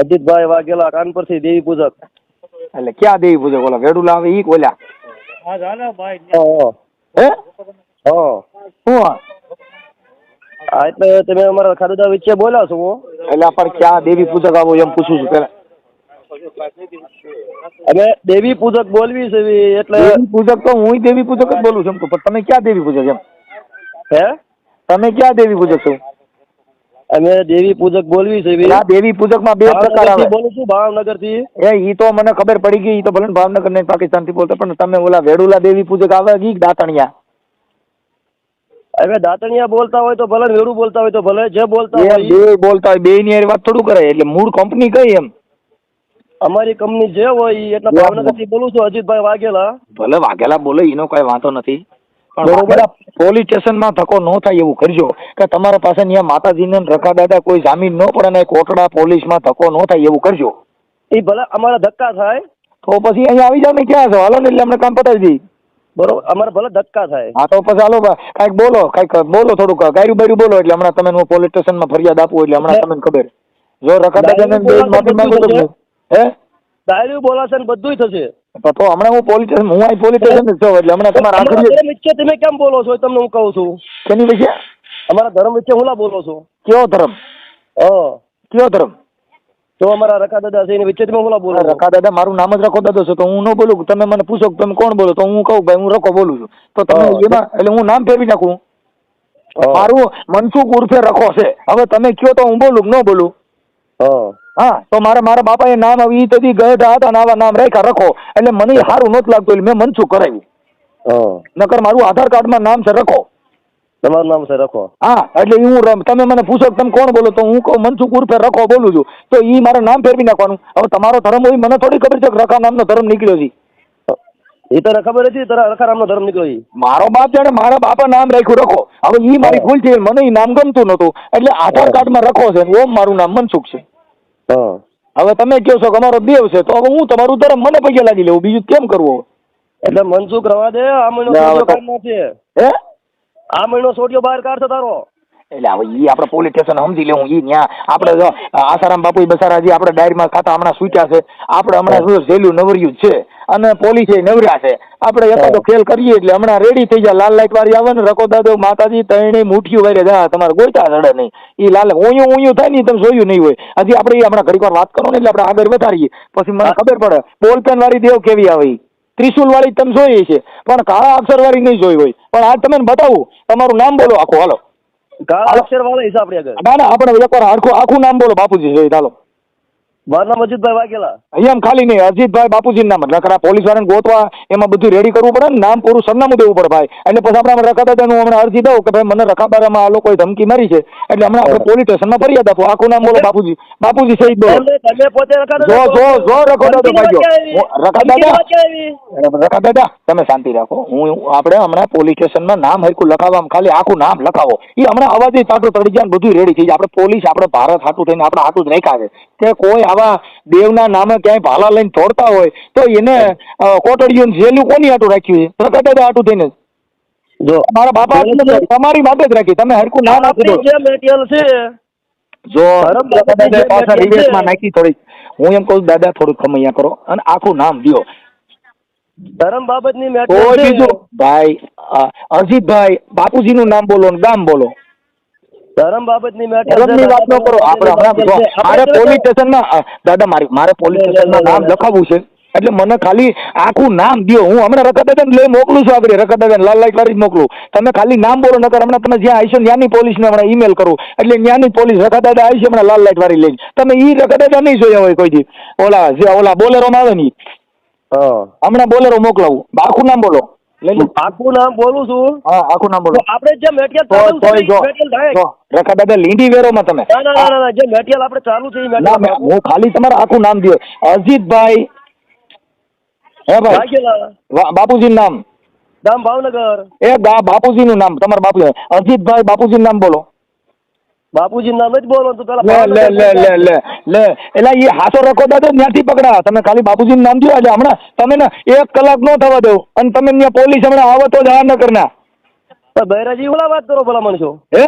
અજીતભાઈ વાઘેલા કાનપુરથી દેવી પૂજક. એટલે ક્યાં દેવી પૂજક? ઓલા વેડુલા આવે ઈ કોલ્યા હા હે હો. શું હા. એટલે તમે અમારા ખાદા વચ્ચે બોલ્યા છો એટલે પણ ક્યાં દેવી પૂજક આવો એમ પૂછું છું પેલા. અને દેવી પૂજક બોલવી છે એટલે પૂજક તો હું દેવી પૂજક જ બોલું છું એમ તો પણ તમે ક્યાં દેવી પૂજક એમ? હે? તમે ક્યાં દેવી પૂજક છો? અમે દેવી પૂજક બોલવી છે આ દેવી પૂજકમાં બે પ્રકાર આવે. બોલું છું ભાવનગરથી એ ઈ તો મને ખબર પડી ગઈ ઈ તો ભલે ભાવનગર ને પાકિસ્તાનથી બોલતા પણ તમે ઓલા વેડુલા દેવી પૂજક આવે ગી દાતણિયા? હવે દાતણિયા બોલતા હોય તો ભલે વેડુ બોલતા હોય તો ભલે જે બોલતા હોય બે બોલતા હોય બે ની વાત થોડું કરે એટલે મૂળ કંપની કઈ એમ? અમારી કંપની જે હોય એટલે ભાવનગરથી બોલું છું અજીતભાઈ વાઘેલા. ભલે વાઘેલા બોલે એનો કઈ વાંધો નથી. બરોબર. પોલીસ સ્ટેશનમાં ધક્કો ન થાય એવું કરજો. કે તમારા પાસે ત્યાં માતાજીને રખા દાદા કોઈ જામીન ન પડે ને કોટડા પોલીસમાં ધક્કો ન થાય એવું કરજો. એ ભલે અમારા ધક્કા થાય. તો પછી અહીંયા આવી જાવ ને ક્યાં છો? હાલો ને એટલે અમને કામ પતાવી દઈ બરોબર અમારે ભલે ધક્કા થાય. હા તો પછી હાલો કાંઈક બોલો કાંઈક બોલો થોડુંક ગાયરું બાયરું બોલો એટલે હમણાં તમે હું પોલીસ સ્ટેશનમાં ફરિયાદ આપું એટલે હમણાં તમને ખબર. જો રખા દાદાને માફી માંગુ હે? ડાયરી બોલાશે ને બધું થશે. તો તો હમણાં હું પોલીસ સ્ટેશન હું અહીં પોલીસ સ્ટેશન જ છું એટલે હમણાં તમારા આખરી વચ્ચે તમે કેમ બોલો છો એ તમને હું કહું છું? કેની વિશે? અમારા ધર્મ વચ્ચે હું ના બોલો છો? કયો ધર્મ? હ. કયો ધર્મ? તો અમારા રકા દાદા છે એની વચ્ચે તમે હું બોલો રકા દાદા મારું નામ જ રખો દાદા છે તો હું ન બોલું? તમે મને પૂછો કે તમે કોણ બોલો? તો હું કહું ભાઈ હું રખો બોલું છું. તો તમે. એમાં એટલે હું નામ ફેરવી નાખું. મારું મનસુખ ઉર્ફે રખો છે. હવે તમે કયો તો હું બોલું ન બોલું? હા. હા તો મારા મારા બાપાએ નામ આવી તેથી ગયા હતા અને આવા નામ રાખ્યા રખો. એટલે મને સારું નહોતું લાગતું એટલે મેં મનસુખ કરાવ્યું. નકર મારું આધાર કાર્ડમાં નામ છે રખો. તમારું નામ છે રખો. હા એટલે હું તમે મને પૂછો તમે કોણ બોલો તો હું કહું મનસુખ ઉર્ફે રખો બોલું છું. તો એ મારે નામ ફેરવી નાખવાનું. હવે તમારો ધર્મ હોય મને થોડી ખબર છે કે રખા નામનો ધર્મ નીકળ્યો છે. એ તને ખબર હતી તારા રખા રામનો ધર્મ નીકળ્યો મારો બાપ જાણે મારા બાપા નામ રાખ્યું રખો. હવે ઈ મારી ભૂલ છે મને ઈ નામ ગમતું નતું એટલે આધાર કાર્ડમાં રખો છે ને ઓમ મારું નામ મનસુખ છે. હા. હવે તમે કહો છો કે અમારો દેવ છે તો હવે હું તમારું ધર્મ મને પગે લાગી લેવું બીજું કેમ કરવું એટલે મનસુખ રવા દે? આ મહિનો સોડિયો તો- કાઢ હે? આ મહિનો સોડિયો બહાર કાઢશે તારો. એટલે હવે ઈ આપણે પોલીસ સ્ટેશન સમજી લેવું ઈ ન્યા આપણે જો આસારામ બાપુ બસારાજી આપણે ડાયરીમાં ખાતા હમણાં સૂચ્યા છે આપણે હમણાં શું જેલું નવર્યું છે અને પોલીસે નવરા છે. આપણે એકાદો ખેલ કરીએ એટલે હમણાં રેડી થઈ જાય. લાલ લાઈટ વાળી આવે ને રકો દાદો માતાજી તણે મુઠ્ઠીઓ વારે જા તમારે ગોતા ચડે નહીં. એ લાલ ઊંયું ઊંયું થાય ને તમે જોયું નહીં હોય. હજી આપણે હમણાં ઘડીક વાત કરો ને એટલે આપણે આગળ વધારીએ. પછી મને ખબર પડે બોલપેન વાળી દેવ કેવી આવે? ત્રિશુલ વાળી તમે જોઈ છે પણ કાળા અક્ષર વાળી નહીં જોઈ હોય. પણ આ તમે બતાવું તમારું નામ બોલો આખું હાલો. કાળા અક્ષર વાળો હિસાબ ના ના આપણે એકવાર આખું આખું નામ બોલો બાપુજી જોઈ ચાલો મારું નામ અજીતભાઈ વાઘેલા. અહીંયા ખાલી નહીં અજીતભાઈ બાપુજી નામ જ. પોલીસ વાળાને ગોતવા એમાં બધું રેડી કરવું પડે ને નામ પૂરું સરનામું દેવું પડે ભાઈ. એટલે પછી આપણે રખાતા હું હમણાં અરજી દઉં કે ભાઈ મને રખાબારામાં આ લોકોએ ધમકી મારી છે. એટલે હમણાં આપણે પોલીસ સ્ટેશનમાં ફરિયાદ આપો. આખું નામ બોલો બાપુજી. બાપુજી સહિત બોલો. જો જો જો રખો દાદો ભાઈ રખા દાદા રખા દાદા તમે શાંતિ રાખો. હું આપણે હમણાં પોલીસ સ્ટેશનમાં નામ હરકું લખાવવા ખાલી આખું નામ લખાવો. એ હમણાં અવાજ ચાટો તડી જાય બધું રેડી થઈ જાય. આપણે પોલીસ આપણે ભારત હાટું થઈને આપણે હાટું જ રાખ્યા છે. કે કોઈ આવા દેવના નામે ક્યાંય ભાલા લઈને દોડતા હોય તો એને કોટડીયું જેલું કોની આટું રાખ્યું છે? પ્રગટ દાદા આટું થઈને. જો મારા બાપા તમારી માટે જ રાખી. તમે હરકું ના દો જે મેટિયલ છે જો પાછા રિવેશમાં નાખી થોડી હું એમ કહું દાદા થોડુંક ખમૈયા કરો અને આખું નામ દ્યો ધર્મ બાબતની મેટિયલ બીજું? ભાઈ અજીતભાઈ બાપુજીનું નામ બોલો ને ગામ બોલો. ધર્મ બાબતની મેટર ધર્મની વાત ન કરો. આપણે હમણાં મારે પોલીસ સ્ટેશનમાં દાદા મારી મારે પોલીસ સ્ટેશનમાં નામ લખાવવું છે. એટલે મને ખાલી આખું નામ દો હું હમણાં રખા દાદાને લઈ મોકલું છું આગળ. રખા દાદાને લાલ લાઈટ વાળી મોકલું. તમે ખાલી નામ બોલો નકર હમણાં તમે જ્યાં આવીશો ત્યાંની પોલીસને હમણાં ઈમેલ કરું. એટલે ત્યાંની પોલીસ રખા દાદા આવી છે હમણાં લાલ લાઈટ વાળી લઈને. તમે ઈ રખા દાદા નહીં જોયા હોય કોઈ દી. ઓલા જે ઓલા બોલેરોમાં આવે ને હમણાં બોલેરો મોકલાવું. આખું નામ બોલો. આખું નામ બોલું છું? હા આખું નામ બોલો. આપણે જે મેટિયલ ચાલુ છે જો મેટિયલ થાય. જો રખા દાદા લીંડી વેરોમાં તમે. ના ના ના ના જે મેટિયલ આપણે ચાલુ છે એ ના હું ખાલી તમારું આખું નામ દયો. અજીતભાઈ. હે ભાઈ? વાઘેલા નામ. ગામ ભાવનગર. એ બાપુજી નું નામ તમારા બાપુ અજીતભાઈ બાપુજી નામ બોલો. બાપુજી નામ જ બોલો તો પેલા લે લે લે લે લે લે. એટલે એ હાથો રખો દાદો ત્યાંથી પકડા તમે ખાલી બાપુજીનું નામ દો એટલે હમણાં. તમે ને એક કલાક નો થવા દો. અને તમે ત્યાં પોલીસ હમણાં આવો તો જ આ ન. કરના બૈરાજી ઓલા વાત કરો ભલા માણસો હે?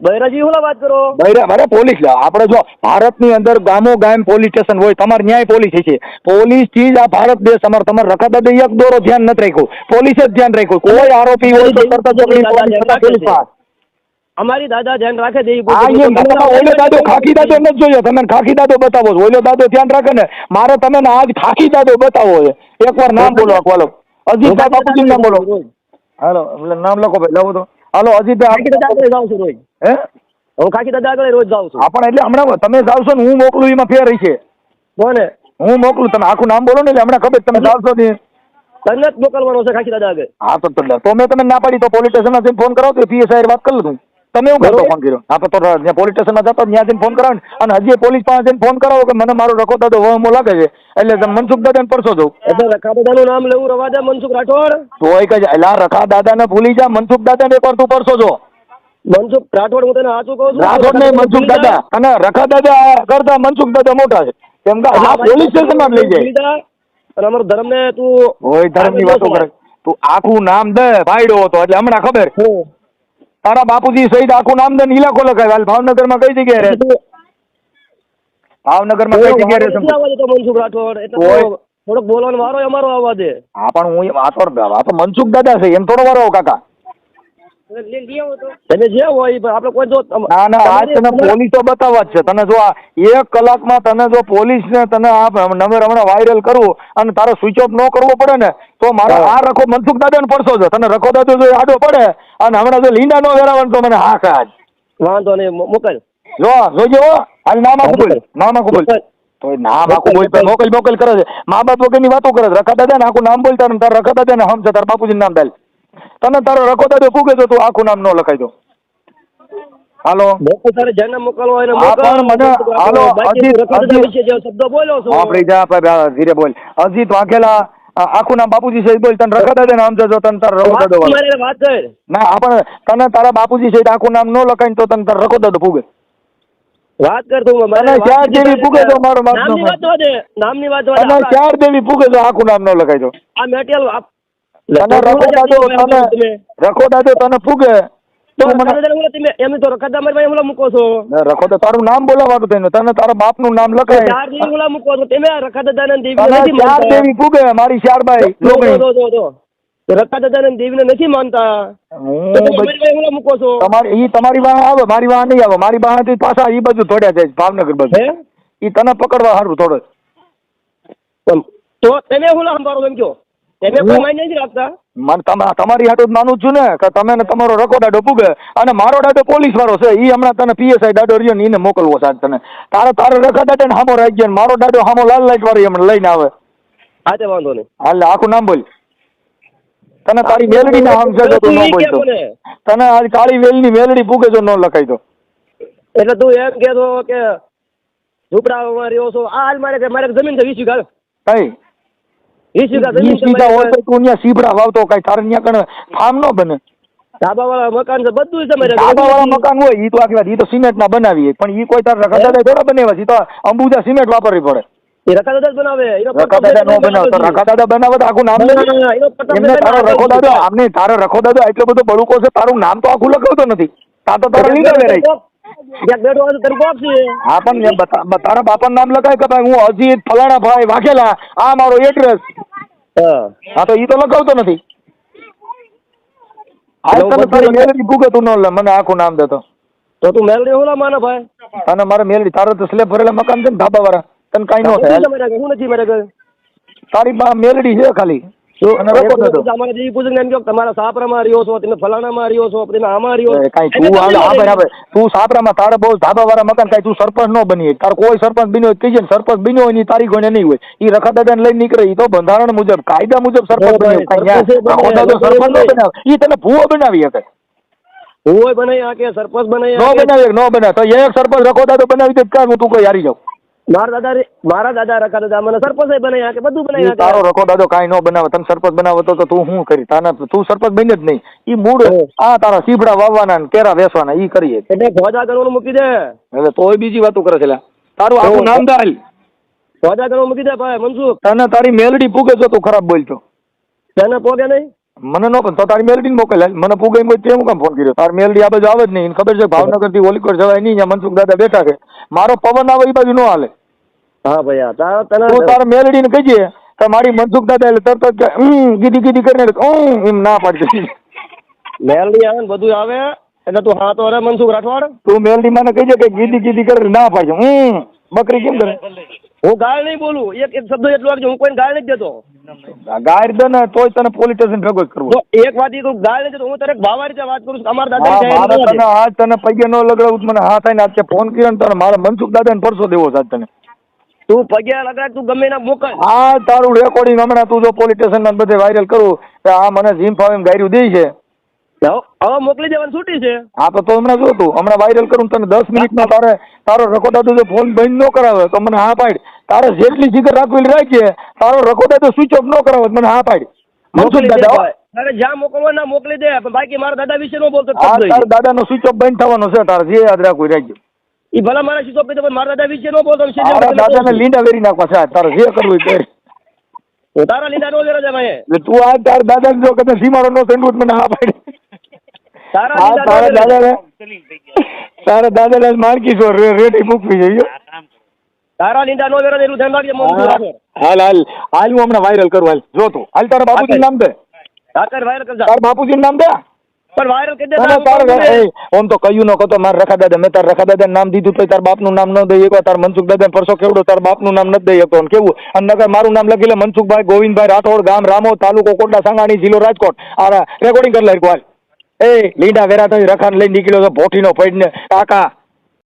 બૈરાજી ઓલા વાત કરો. બૈરા મારે પોલીસ લા. આપણે જો ભારતની અંદર ગામો ગામ પોલીસ સ્ટેશન હોય તમારે ન્યાય પોલીસ છે પોલીસથી જ આ ભારત દેશ અમારે. તમારે રખાતા એક દોરો ધ્યાન નથી રાખ્યું. પોલીસે જ ધ્યાન રાખ્યું. કોઈ આરોપી હોય તો તરત જ પોલીસ પોલીસ પાસે. અમારી દાદા ધ્યાન રાખે છે ઓલો દાદો ખાખી દાદો નથી જોયો. તમે ખાખી દાદો બતાવો છો. ઓલો દાદો ધ્યાન રાખે ને. મારે તમે ને આજ ખાખી દાદો બતાવો છે. એકવાર નામ બોલો બોલો અજીતભાઈ બાપુજી નામ બોલો. હાલો એટલે નામ લખો ભાઈ લખો તો. હાલો ખાખી દાદા અજીતભાઈ આગળ જાઉં છું રોજ. હે? હું ખાખી દાદા આગળ રોજ જાઉં છું. આપણે પણ એટલે હમણાં તમે જાવશો ને હું મોકલું એમાં ફેર છે કોને? હું મોકલું તમે આખું નામ બોલો ને એટલે હમણાં ખબર તમે જાવશો ને. તને જ મોકલવાનો છે ખાખી દાદા આગળ. હા તો તો તો મેં તમે ના પાડી તો પોલીસ સ્ટેશનમાં ફોન કરો તો પીએસઆઈ વાત કરી લઉં તમે એવું કરતો ફોન કર્યો. હા તો ત્યાં પોલીસ સ્ટેશનમાં જતો ત્યાં જઈને ફોન કરાવો અને હજી પોલીસ પાસે જઈને ફોન કરાવો કે મને મારો રખો દાદો વહમો લાગે છે. એટલે મનસુખ દાદાને પરસો જવું એટલે રખા દાદાનું નામ લેવું રવા દે મનસુખ રાઠોડ. તો એ કહે એટલે રખા દાદાને ભૂલી જા મનસુખ દાદાને એકવાર તું પરસો જો મનસુખ રાઠોડ હું તને સાચું કહું છું? રાઠોડ નહીં મનસુખ દાદા. અને રખા દાદા કરતા મનસુખ દાદા મોટા છે. કેમ કે આ પોલીસ સ્ટેશનમાં લઈ જાય. અને અમારો ધર્મ ને તું ઓય ધર્મની વાતો કરે. તું આખું નામ દે ભાઈડો હતો એટલે હમણાં ખબર. હું. તારા બાપુજી સહિત આખું નામ દે ને ઇલાકો લખાય હાલ ભાવનગરમાં કઈ જગ્યાએ રહે? ભાવનગરમાં કઈ જગ્યાએ રહે મનસુખ રાઠોડ. એટલે થોડોક બોલવાનો વારો અમારો આવવા દે. હા પણ હું આ તો આ તો મનસુખ દાદા છે એમ થોડો વારો કાકા. તમે જે હોય આપણે કોઈ જો ના ના આજ તને પોલીસો બતાવવા જ છે. તને જો આ એક કલાકમાં તને જો પોલીસ ને તને આ નંબર હમણાં વાયરલ કરવું અને તારો સ્વિચ ઓફ ન કરવો પડે ને તો મારો. આ રખો મનસુખ દાદાને પડશો છે તને રખો દાદો જો આડો પડે અને હમણાં જો લીંડા નો વેરાવાનું તો મને હા કાજ વાંધો નહીં મો- મોકલ. જો જોજો હો. હાલ નામ આખું બોલ. મોકલ. નામ આખું બોલ. મોકલ. તો નામ આખું બોલ મોકલ, કરે છે. મા બાપ વગરની વાતો કરે છે. રખા દાદા ને આખું નામ બોલતા તાર તારા રખા દાદા ને હમ છે તારા બાપુજી નામ દાલ તને તારો રખો દાદો ફૂગે તો તું? આખું નામ ન લખાઈ દો. હાલો. તારે જેને મોકલવો હોય એને પણ મને- હાલો, અજીત- વિશે જે શબ્દો બોલ્યો છો. આપણી જા ભાઈ, ભાઈ, ધીરે બોલ. અજીત વાઘેલા આખું નામ બાપુજી સહિત બોલ. તને રખા દાદા નામ જજો તને તારો રખો દાદો ના આપણે તને તારા બાપુજી સહિત આખું નામ ન લખાય તો તને તારો રખો દાદો ફૂગે. વાત કર તું મને ચાર દેવી. ફૂગે તો મારો નામની વાત નામની વાત ચાર દેવી ફૂગે તો આખું નામ ન લખાય તો? આ મેટેરિયલ આપ- તને તને તમે રખો દાદો તને ફૂગે. તો છો. ના, તારું નામ બોલાવાનું થઈને તને તારા બાપનું નામ લખાય. દેવી છો ને ફૂગે મારી ને નથી માનતા. હું બધી- છો. તમારી ઈ તમારી વાહ આવે મારી વાહ નહીં આવે. મારી વાહથી પાછા ઈ બાજુ થોડ્યા જાય ભાવનગર બધું ઈ તને પકડવા સારું થોડો તો તમે ઓલા સંભાળો એમ કયો? કોઈ હું- નથી રાખતા. મને તમા- તમારી હાટું જ માનું છું ને કે તમે ને તમારો રકો દાડો પૂગે અને મારો દાડો પોલીસ વાળો છે એ હમણાં તને પીએસઆઈ દાડો રહ્યો ને એને મોકલવો સાહેબ તને. તારે તારો રખા દાડો ને હામો રાખજે ને મારો દાડો હામો લાલ લાઈટ વાળી હમણાં લઈને આવે. હા તે વાંધો નહીં. હાલ આખું નામ બોલ. તને તારી મેલડી ના આમ છે તો તું ન ઈ કે તને આજ કાળી વેલની મેલડી પૂગે જો ન લખાઈ તો. એટલે તું એમ કહેતો કે ઝૂંપડામાં રહ્યો છો આ હાલ મારે મારે જમીન છે વીસી ગાળ કઈ? વીસ વીઘા જમીન વીસ છે વીઘા હોય તો તું ત્યાં સીબડા વાવતો કઈ તારે ત્યાં કણ ફાર્મ ન બને. ધાબાવાળા મકાન છે બધું છે. મારે મકાન હોય ઈ તો આખી વાત ઈ તો સિમેન્ટ બનાવીએ પણ ઈ કોઈ તાર રકાદાદા થોડા બનાવ્યા છે તો અંબુજા સિમેન્ટ વાપરવી પડે. એ રખા દાદા બનાવે. એનો નો બનાવે તો બનાવે તો આખું નામ ના, ના, ના, એનો પટ્ટો એમને તારો રખો દાદો આમને તારો રખો દાદો એટલો બધો બળુકો છે તારું નામ તો આખું લખાવતો નથી. તા તો તારો નીકળે વેરાય હા પણ તારા બાપાનું નામ લખાય કે ભાઈ હું અજીત ફલાણા ભાઈ વાઘેલા આ મારો એડ્રેસ હા. તો ઈ તો લગાવતો નથી. આ તમે તારી મેલડી ભૂગે તું ન મને આખું નામ દેતો તો. તું મેલડી હોલા માનો ભાઈ? તને મારે મેલડી તારો તો સ્લેબ ભરેલા મકાન છે ને ધાબા વાળા તને કાંઈ ન થાય. નથી મારા તારી બા મેલડી છે ખાલી. અને રખો દાદો અમારે દેવી પૂજક એમ કહો તમારા સાપરામાં રહ્યો છો તમે ફલાણામાં રહ્યો છો તમે આમાં રહ્યો કાંઈ તું હાલ તમને આપણે મળે. આપણે તું સાપરામાં તારે બહુ ધાબા વાળા મકાન કાંઈ તું સરપંચ ન બની તાર કોઈ સરપંચ બન્યો તો કહીજે સરપંચ બન્યો હોયની તારીખ ગણે નહીં હોય. એ રખા દાદાને લઈને નીકળે ઈ તો બંધારણ મુજબ કાયદા મુજબ સરપંચ જો બન્યો. કાંઈ સરપંચે ન બનાવે. તને ભૂવો બનાવી શકે. હુંય બનાવી સરપંચ બનાવી નો. બનાવે નો બનાવે તો એક સરપંચ રખો દાદો બનાવી દે કાં હું તું કોઈ હારી જાઉં? મારા દાદા મારા દાદા રખા દાદા મને સરપંચ બનાવી હાકે બધું બનાવી તારો રખો દાદો કાંઈ ન બનાવે. તને સરપંચ બનાવતો તો શું કરી? તાના તું સરપંચ બન્યો જ નહીં. ઈ મૂળ આ તારા સીભડા વાવવાના ને કેરા વેસવાના ઈ કરીએ. એટલે ગણવાનું મૂકી દે. હવે તોય બીજી વાતો કરે છે તારું આખું. નામ દાલ મૂકી દે ભાઈ મનસુખ. તને તારી મેલડી પૂગે છો તું ખરાબ બોલતો. તને પોગે નહીં? મને નો પણ તો તારી મેલડી મોકલ. મને પૂગાઈ મોય તે હું કામ ફોન કર્યો. તારી મેલડી આ બાજુ આવે જ નહીં. ખબર છે ભાવનગરથી ઓલીકોટ જવાય નહીં. મનસુખ દાદા બેઠા છે. મારો પવન આવે એ બાજુ નો હાલે. હા ભાઈ તારા તને તું તારા મેલડી ને કહીજે તો મારી મનસુખ દાદા એટલે તરત જ હમ ગીધી ગીધી કરીને હમ એમ ના પાડશે મેલડી આવે ને બધું આવે એટલે તું હા તો અરે મનસુખ રાઠવાડ. તું મેલડી મને કહીજે કે ગીધી ગીધી કરીને ના પાડશે હમ બકરી કેમ કરે? હું ગાળ નહીં બોલું. એક એક શબ્દ એટલો હું કોઈને ગાળ નથી દેતો. ગાયર દે ને તોય તને પોલીસ સ્ટેશન ભેગો કરવો એક વાત ઈ કહું, ગાળ નથી હું તારે ભાવા રીતે વાત કરું છું. અમારા દાદા મારે તને આજ તને પગે ન લગાડવું મને હા થાય આજે ફોન કર્યો ને તને મારા મનસુખ દાદા ને પરસો દેવો સાહેબ તને. તું પગે લગાડ તું ગમે ના મોકલ. આ તારું રેકોર્ડિંગ હમણાં તું જો પોલીસ સ્ટેશન ના બધે વાયરલ કરું કે આ મને જીમ ફાવે એમ ગાયરું દે છે. હવે મોકલી દેવાની છૂટી છે. હા તો તો હમણાં જો તું હમણાં વાયરલ કરું તને દસ મિનિટમાં તારે તારો રકોડા જો ફોન બંધ ન કરાવે તો મને હા પાડ. તારે જેટલી જીગર રાખવી રાખીએ તારો રકોડા તો સ્વિચ ઓફ ન કરાવે મને હા પાડ. મનસુખ દાદા તારે જ્યાં મોકલવા ના મોકલી દે પણ બાકી મારા દાદા વિશે નો બોલતો હા તારા દાદાનો સ્વિચ ઓફ બંધ થવાનો છે તારે જે યાદ રાખવું રાખજો. એ ભલા મારા સ્વિચ ઓફ પણ મારા દાદા વિશે નો બોલતો છે દાદાને લીંડા વેરી નાખવા છે તારે જે કરવું એ તારા લીંડા નો લેરા ભાઈ. તું આ તાર દાદા જો કદાચ સીમાડો નો સેન્ડવિચ મને હા પાડી. તારા તારા દાદા તારા દાદાને માર્કી છો રેડી મૂકવી જોઈએ તારા નો ધ્યાન રાખજે. હાલ હાલ. હાલ હું હમણાં વાયરલ કરું હાલ. જો તું. હાલ તારા બાપુજીનું નામ દે. વાયરલ તારા નામ દે. પણ વાયરલ કરી દે ના, ના, તારા તારે મોકલી દે. એ, ઓમ તો કહ્યું ન કતો મારા રખા દાદા મેં તાર રખા દાદા નામ દીધું તો તારા બાપનું નામ ન દઈ એકવાર તાર મનસુખ દાદા પરસો કેવડો બાપ બાપનું નામ નથી દઈ શકતો કેવું? અને નગર મારું નામ લખી લે મનસુખભાઈ ગોવિંદભાઈ રાઠોડ ગામ રામો તાલુકો કોટડા સાંગાણી જિલ્લો રાજકોટ. આ રેકોર્ડિંગ કરી લે હાલ. એ લીંડા વેરા તો રખાને લઈ નીકળ્યો તો ભોટીનો પડીને કાકા